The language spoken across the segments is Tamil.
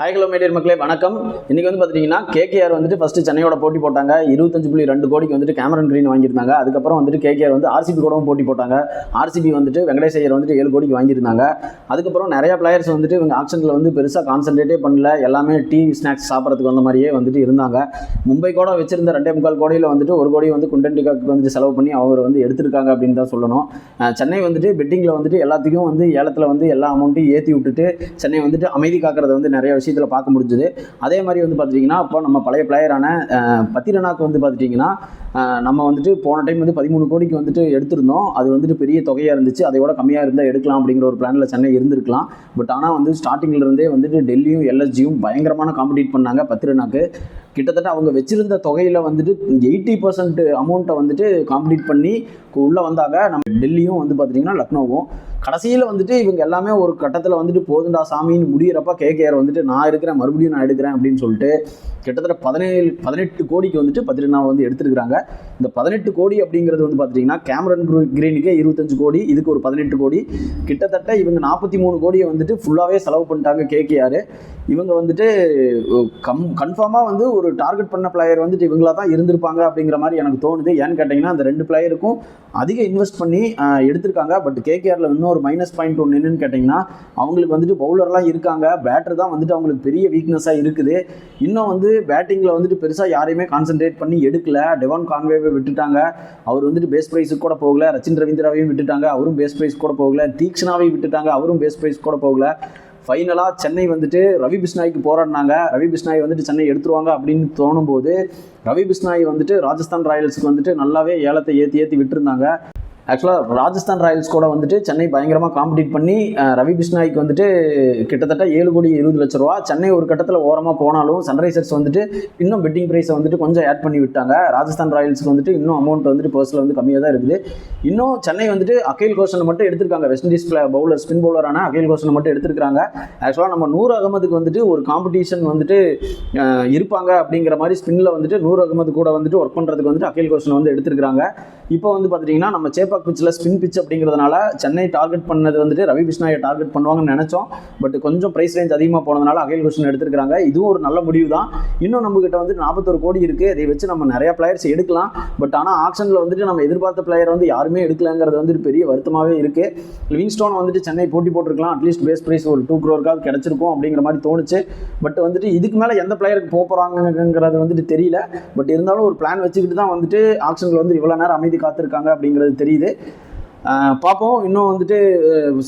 ஹாய் ஹலோ மேடியர் மக்களே. வணக்கம். இன்றைக்கி வந்து பார்த்தீங்கன்னா கேகேஆர் வந்துட்டு ஃபஸ்ட்டு சென்னையோட போட்டி போட்டாங்க. இருபத்தஞ்சு புள்ளி ரெண்டு கோடிக்கு வந்துட்டு கேமரன் கிரீன் வாங்கியிருந்தாங்க. அதுக்கப்புறம் வந்துட்டு கேகேஆர் வந்து ஆர்சிபி கூடவும் போட்டி போட்டாங்க. ஆர்சிபி வந்துட்டு வெங்கடேஷ் ஐயர் வந்துட்டு ஏழு கோடிக்கு வாங்கியிருந்தாங்க. அதுக்கப்புறம் நிறையா பிளேயர்ஸ் வந்துட்டு இவங்க ஆக்ஷனில் வந்து பெருசாக கான்சன்ட்ரேட்டே பண்ணல. எல்லாமே டீ ஸ்நாக்ஸ் சாப்பிட்றதுக்கு வந்த மாதிரியே வந்துட்டு இருந்தாங்க. மும்பை கூட வச்சிருந்த ரெண்டே முக்கால் கோடியில் வந்துட்டு ஒரு கோடி வந்து குண்டன்டிகாக்கு வந்துட்டு செலவு பண்ணி அவர் வந்து எடுத்திருக்காங்க அப்படின்னு தான் சொல்லணும். சென்னை வந்துட்டு பெட்டிங்கில் வந்துட்டு எல்லாத்துக்கும் வந்து ஏலத்தில் வந்து எல்லா அமௌண்ட்டையும் ஏற்றி விட்டுட்டு சென்னை வந்துட்டு அமைதி காக்கிறது வந்து நிறைய விஷயம் விஷயத்தில் பார்க்க முடிஞ்சுது. அதே மாதிரி வந்து பார்த்துட்டிங்கன்னா இப்போ நம்ம பழைய பிளேயரான பத்திரனாக்கு வந்து பார்த்துட்டிங்கன்னா நம்ம வந்துட்டு போன டைம் வந்து பதிமூணு கோடிக்கு வந்துட்டு எடுத்திருந்தோம். அது வந்துட்டு பெரிய தொகையாக இருந்துச்சு. அதை கம்மியாக இருந்தால் எடுக்கலாம் அப்படிங்கிற ஒரு பிளானில் சென்னை இருந்திருக்கலாம். பட் ஆனால் வந்து ஸ்டார்டிங்லேருந்தே வந்துட்டு டெல்லியும் எல்எஸ்ஜியும் பயங்கரமான காம்படிட் பண்ணாங்க பத்திரனாக்கு. கிட்டத்தட்ட அவங்க வச்சிருந்த தொகையில் வந்துட்டு எயிட்டி பர்சன்ட் அமௌண்ட்டை வந்துட்டு காம்படிட் பண்ணி உள்ளே வந்தாங்க. நம்ம டெல்லியும் வந்து பார்த்தீங்கன்னா லக்னோவும். கடைசியில் வந்துட்டு இவங்க எல்லாமே ஒரு கட்டத்தில் வந்துட்டு போதுண்டா சாமின்னு முடிகிறப்ப கேகேஆர் வந்துட்டு நான் இருக்கிறேன் மறுபடியும் நான் எடுக்கிறேன் அப்படின்னு சொல்லிட்டு கிட்டத்தட்ட பதினேழு பதினெட்டு கோடிக்கு வந்துட்டு பத்திரினாவை வந்து எடுத்துருக்காங்க இந்த பதினெட்டு கோடி அப்படிங்கிறது வந்து பார்த்தீங்கன்னா கேமரன் குரூ- கிரீனுக்கே இருபத்தஞ்சு கோடி இதுக்கு ஒரு பதினெட்டு கோடி. கிட்டத்தட்ட இவங்க நாற்பத்தி மூணு கோடியை வந்துட்டு ஃபுல்லாகவே செலவு பண்ணிட்டாங்க கேகேஆர். இவங்க வந்துட்டு கம் கன்ஃபார்மாக வந்து ஒரு டார்கெட் பண்ண பிளேயர் வந்துட்டு இவங்களா தான் இருந்திருப்பாங்க அப்படிங்கிற மாதிரி எனக்கு தோணுது. ஏன்னு கேட்டிங்கன்னா அந்த ரெண்டு பிளேயருக்கும் அதிக இன்வெஸ்ட் பண்ணி எடுத்திருக்காங்க. பட் கேகேஆரில் இன்னும் ஒரு மைனஸ் பாயிண்ட் ஒன்று என்னன்னு கேட்டிங்கன்னா அவங்களுக்கு வந்துட்டு பவுலர்லாம் இருக்காங்க. பேட்டர் தான் வந்துட்டு அவங்களுக்கு பெரிய வீக்னஸாக இருக்குது. இன்னும் வந்து பேட்டிங்கில் வந்துட்டு பெருசாக யாரையுமே கான்சென்ட்ரேட் பண்ணி எடுக்கல. டெவான் கான்வேவை விட்டுட்டாங்க. அவர் வந்துட்டு பேஸ் ப்ரைஸுக்கு கூட போகல. ரச்சின் ரவீந்திராவையும் விட்டுட்டாங்க. அவரும் பேஸ் ப்ரைஸ் கூட போகல. தீக்ஷனாவையும் விட்டுட்டாங்க. அவரும் பேஸ் ப்ரைஸ் கூட போகல. ஃபைனலாக சென்னை வந்துட்டு ரவி பிஸ்னாய்க்கு போராடினாங்க. ரவி பிஸ்னாய் வந்துட்டு சென்னை எடுத்துருவாங்க அப்படின்னு தோணும்போது ரவி பிஸ்னாய் வந்துட்டு ராஜஸ்தான் ராயல்ஸுக்கு வந்துட்டு நல்லாவே ஏலத்தை ஏற்றி ஏற்றி விட்டுருந்தாங்க. ஆக்சுவலாக ராஜஸ்தான் ராயல்ஸ் கூட வந்துட்டு சென்னை பயங்கரமாக காம்படிட் பண்ணி ரவி பிஸ்னாய்க்கு வந்துட்டு கிட்டத்தட்ட ஏழு கோடி இருபது லட்ச ரூபா. சென்னை ஒரு கட்டத்தில் ஓரமாக போனாலும் சன்ரைசர்ஸ் வந்துட்டு இன்னும் பெட்டிங் ப்ரைஸை வந்துட்டு கொஞ்சம் ஆட் பண்ணி விட்டாங்க. ராஜஸ்தான் ராயல்ஸ்க்கு வந்துட்டு இன்னும் அமௌண்ட் வந்துட்டு பர்ஸில் வந்து கம்மியாக தான் இருக்குது. இன்னும் சென்னை வந்துட்டு அகில் கோஷனை மட்டும் எடுத்திருக்காங்க. வெஸ்ட் இண்டீஸ் பவுலர் ஸ்பின் பவுலரான அகில் கோஷனை மட்டும் எடுத்திருக்காங்க ஆக்சுவலாக நம்ம நூறு அகமதுக்கு வந்துட்டு ஒரு காம்படிஷன் வந்துட்டு இருப்பாங்க அப்படிங்கிற மாதிரி ஸ்பின்னில் வந்துட்டு நூறு அகமது கூட வந்துட்டு ஒர்க் பண்ணுறதுக்கு வந்துட்டு அகில் கோஷன் வந்து எடுத்திருக்காங்க இப்போ வந்து பார்த்தீங்கன்னா நம்ம சேப்பாக் பிச்சில் ஸ்பின் பிச் அப்படிங்கிறதுனால சென்னை டார்கெட் பண்ணது வந்துட்டு ரவி பிஷ்னாயை டார்கெட் பண்ணுவாங்கன்னு நினச்சோம். பட் கொஞ்சம் ப்ரைஸ் ரேஞ்ச் அதிகமாக போனதுனால அகைல் கொஷின் எடுத்திருக்காங்க இதுவும் ஒரு நல்ல முடிவு தான் இன்னும் நம்ம கிட்ட வந்து நாற்பத்தொரு கோடி இருக்குது அதை வச்சு நம்ம நிறையா பிளேயர்ஸ் எடுக்கலாம். பட் ஆனால் ஆக்ஷனில் வந்துட்டு நம்ம எதிர்பார்த்த பிளேயர் வந்து யாருமே எடுக்கலங்கிறது வந்துட்டு பெரிய வருத்தமாகவே இருக்குது லிவிங்ஸ்டோன் வந்துட்டு சென்னை போட்டி போட்டிருக்கலாம். அட்லீஸ்ட் பேஸ் ப்ரைஸ் ஒரு டூ க்ரோருக்காவது கிடச்சிருக்கும் அப்படிங்கிற மாதிரி தோணுச்சு. பட் வந்துட்டு இதுக்கு மேலே எந்த பிளேயருக்கு போக போகிறாங்கிறது வந்துட்டு தெரியல. பட் இருந்தாலும் ஒரு பிளான் வச்சுக்கிட்டு தான் வந்துட்டு ஆக்ஷனில் வந்து இவ்வளோ நேரம் அமைதி காத்திருக்காங்க அப்படிங்கிறது தெரியுது. பார்ப்போம். இன்னும் வந்துட்டு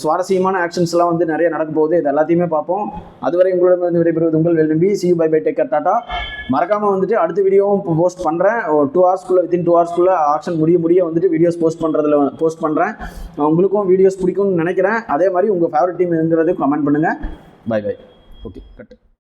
சுவாரஸ்யமான ஆக்ஷன்ஸ்லாம் வந்து நிறைய நடக்க போகுது. இது எல்லாத்தையுமே பார்ப்போம். அதுவரை உங்களிடமிருந்து விடைபெறுவது உங்கள் வெல்நம்பி see bye bye take care tata மறக்காமல் வந்துட்டு அடுத்த வீடியோவும் போஸ்ட் பண்ணுறேன் டூ ஹவர்ஸ்க்குள்ளே வித்தின் டூ ஹவர்ஸ்க்குள்ளே ஆக்ஷன் முடிய முடிய வந்துட்டு வீடியோஸ் போஸ்ட் பண்ணுறதுல போஸ்ட் பண்ணுறேன் உங்களுக்கும் வீடியோஸ் பிடிக்கும்னு நினைக்கிறேன். அதே மாதிரி உங்கள் ஃபேவரட் டீம் எங்கிறதையும் கமெண்ட் பண்ணுங்கள் பை பை ஓகே கட்